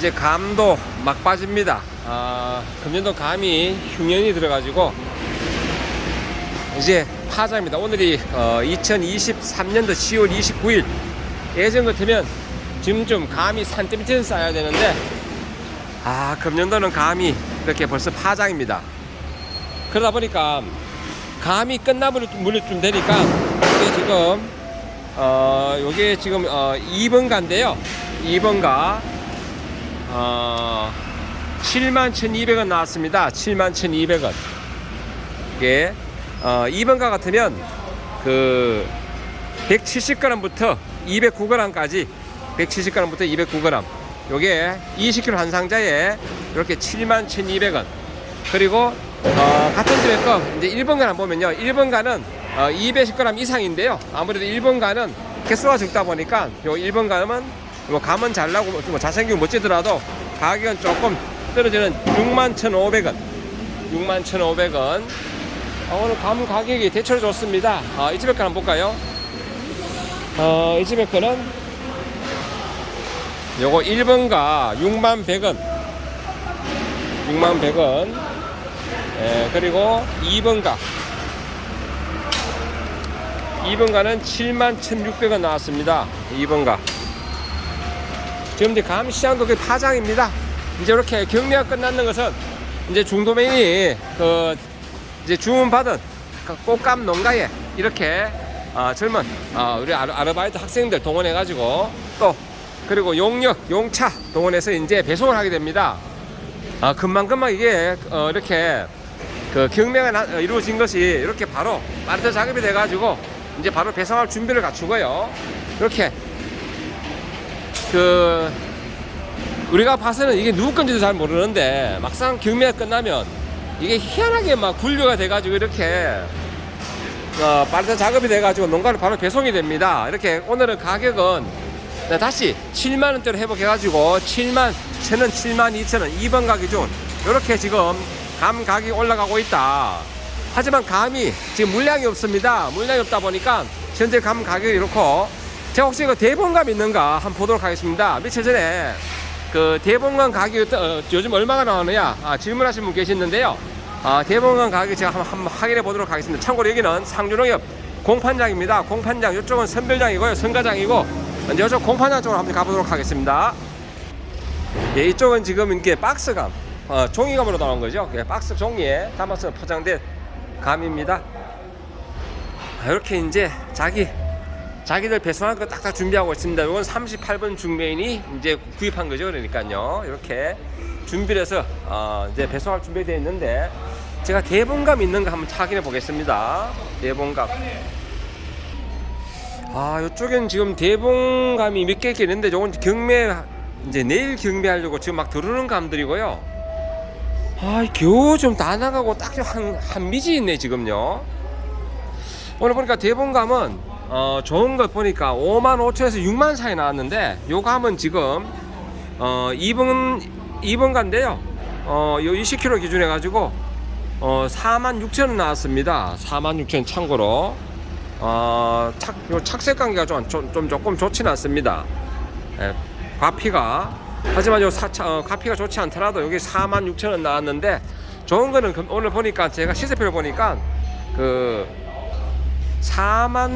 이제 감도 막 빠집니다. 아, 금년도 감이 흉년이 들어가지고 이제 파장입니다. 오늘이 어, 2023년도 10월 29일. 예전 같으면 지금 좀 감이 산더미터는 쌓여야 되는데 아 금년도는 감이 이렇게 벌써 파장입니다. 그러다 보니까 감이 끝나버리 물이 좀 되니까 이게 지금 어 요게 지금 어 2번가인데요. 2번가 어 71,200원 나왔습니다. 71,200원. 이게 어 2번가 같으면 그 170g부터 209g까지 170g부터 209g 요게 20kg 한 상자에 이렇게 71,200원 그리고 어, 같은 집의 거 이제 1번가를 보면요 1번가는 어, 210g 이상인데요 아무래도 1번가는 개수가 적다 보니까 요 1번가는 뭐 감은 잘 나고 뭐 잘생기고 멋지더라도 가격은 조금 떨어지는 61,500원. 61,500원. 아, 오늘 감 가격이 대체로 좋습니다. 아, 이 집의 거 한번 볼까요? 어, 이 집의 거는 요거 1번가 6만 100원. 6만 100원. 예, 그리고 2번가. 2번가는 7만 1600원 나왔습니다. 2번가 지금 이제 감시장도 그 파장입니다 이제 이렇게 경매가 끝나는 것은 이제 중도면이 그 이제 주문받은 그 꽃감 농가에 이렇게 아, 젊은 아, 우리 아르, 아르바이트 학생들 동원해 가지고 또 그리고 용역 용차 동원해서 이제 배송을 하게 됩니다. 아 금방 금방 이게 어, 이렇게 그 경매가 나- 어, 이루어진 것이 이렇게 바로 빠르게 작업이 돼 가지고 이제 바로 배송할 준비를 갖추고요. 이렇게 그 우리가 봐서는 이게 누구 건지도 잘 모르는데 막상 경매가 끝나면 이게 희한하게 막 분류가 돼가지고 이렇게 어, 빠르게 작업이 돼가지고 농가로 바로 배송이 됩니다. 이렇게 오늘은 가격은 네, 다시 7만 원대로 회복해가지고 7만 천원, 7만 2천 원, 2번 가기 준 이렇게 지금 감 가격이 올라가고 있다. 하지만 감이 지금 물량이 없습니다. 물량이 없다 보니까 현재 감 가격이 이렇고 제가 혹시 그 대본감 있는가 한번 보도록 하겠습니다. 며칠 전에 그 대본감 가격이 어, 요즘 얼마가 나오느냐 아, 질문하신 분 계시는데요. 아, 대본감 가격 제가 한번, 한번 확인해 보도록 하겠습니다. 참고로 여기는 상주농협 공판장입니다. 공판장 이쪽은 선별장이고요. 선가장이고 이제 이쪽 공판장 쪽으로 한번 가보도록 하겠습니다. 예, 이쪽은 지금 이게 박스감 어, 종이감으로 나온 거죠. 예, 박스 종이에 담아서 포장된 감입니다. 아, 이렇게 이제 자기 자기들 배송할 거 딱딱 준비하고 있습니다. 이건 38번 중매인이 이제 구입한 거죠. 그러니까요. 이렇게 준비를 해서 어, 이제 배송할 준비되어 있는데 제가 대본감 있는가 한번 확인해 보겠습니다. 대본감. 아, 이쪽엔 지금 대본감이 몇 개 있는데 이건 경매 이제 내일 경매하려고 지금 막 들어오는 감들이고요. 아, 겨우 좀 다 나가고 딱 한 한 미지 있네 지금요. 오늘 보니까 대본감은 어, 좋은 것 보니까 5만 5천에서 6만 사이 나왔는데 요 감은 지금 어, 2번 2번가인데요. 어, 요 20kg 기준해 가지고 어, 4만 6천 원 나왔습니다. 4만 6천 참고로 어, 착, 요 착색 관계가 좀, 좀, 좀 조금 좋지는 않습니다. 예, 과피가 하지만 요 사차, 어, 과피가 좋지 않더라도 여기 4만 6천 원 나왔는데 좋은 거는 금- 오늘 보니까 제가 시세표를 보니까 그 4만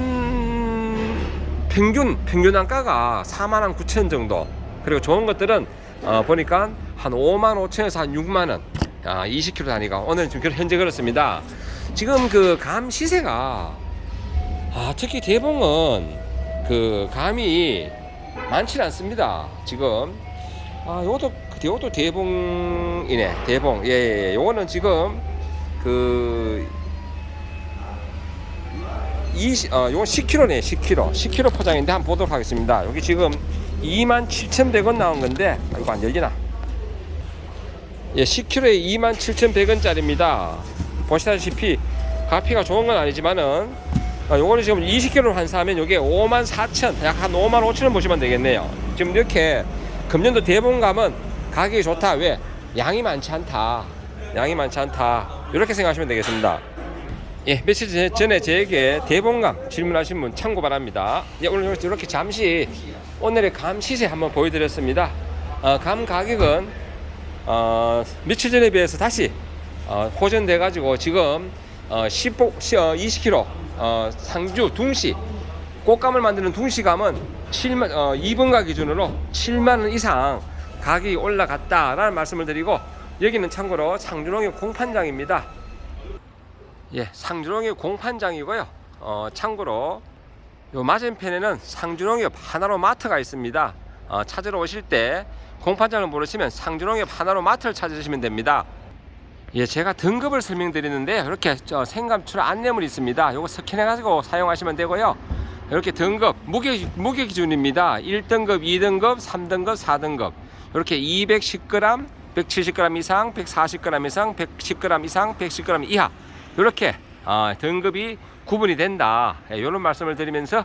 평균 평균 단가가 4만 한 9천 정도. 그리고 좋은 것들은 어, 보니까 한 5만 5천에서 한 6만 원 아, 20kg 단위가 오늘 지금 현재 그렇습니다. 지금 그 감 시세가 아 특히 대봉은 그 감이 많지 않습니다 지금. 아 요것도 요것도 대봉이네 대봉. 예, 예. 요거는 지금 그 20, 어, 요건 10kg네, 10kg. 10kg 포장인데 한번 보도록 하겠습니다. 여기 지금 27,100원 나온 건데, 아, 이거 안 열리나? 예, 10kg에 27,100원짜리입니다. 보시다시피, 가피가 좋은 건 아니지만은, 아, 요거는 지금 20kg 환산하면 요게 54,000, 약 한 55,000원 보시면 되겠네요. 지금 이렇게 금년도 대본감은 가격이 좋다. 왜? 양이 많지 않다. 양이 많지 않다. 이렇게 생각하시면 되겠습니다. 예, 며칠 전- 전에 저에게 대본감 질문하신 분 참고 바랍니다. 예, 오늘 이렇게 잠시 오늘의 감 시세 한번 보여드렸습니다. 어, 감 가격은 어, 며칠 전에 비해서 다시 어, 호전돼 가지고 지금 어, 10, 어, 20kg 어, 상주 둥시 꽃감을 만드는 둥시감은 7만 어, 2번가 기준으로 7만 원 이상 가격이 올라갔다라는 말씀을 드리고 여기는 참고로 상주농의 공판장입니다. 예, 상주농의 공판장이고요. 어, 참고로 요 맞은편에는 상주농협 하나로 마트가 있습니다. 어, 찾으러 오실 때 공판장을 모르시면 상주농협 하나로 마트를 찾으시면 됩니다. 예, 제가 등급을 설명드리는데 이렇게 저 생감출 안내물이 있습니다. 요거 스캔해가지고 사용하시면 되고요. 이렇게 등급 무게 무게 기준입니다. 1등급, 2등급, 3등급, 4등급 이렇게 210g, 170g 이상, 140g 이상, 110g 이상, 110g 이하 이렇게 어, 등급이 구분이 된다. 예, 이런 말씀을 드리면서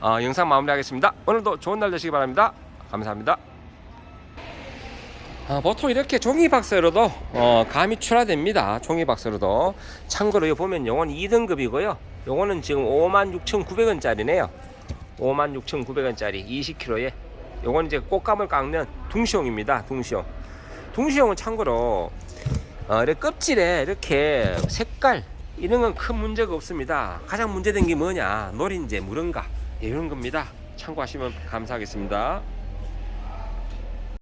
어, 영상 마무리하겠습니다. 오늘도 좋은 날 되시기 바랍니다. 감사합니다. 아, 보통 이렇게 종이 박스로도 어, 감이 출하됩니다. 종이 박스로도. 참고로 이거 보면 요건 2등급이고요. 요거는 지금 56,900원짜리네요. 56,900원짜리 20kg에. 요건 이제 꽃감을 깎는 둥시용입니다. 둥시용. 둥시용은 참고로 어, 이렇게 껍질에 이렇게 색깔 이런 건 큰 문제가 없습니다. 가장 문제된 게 뭐냐? 노린재, 무른가 이런 겁니다. 참고하시면 감사하겠습니다.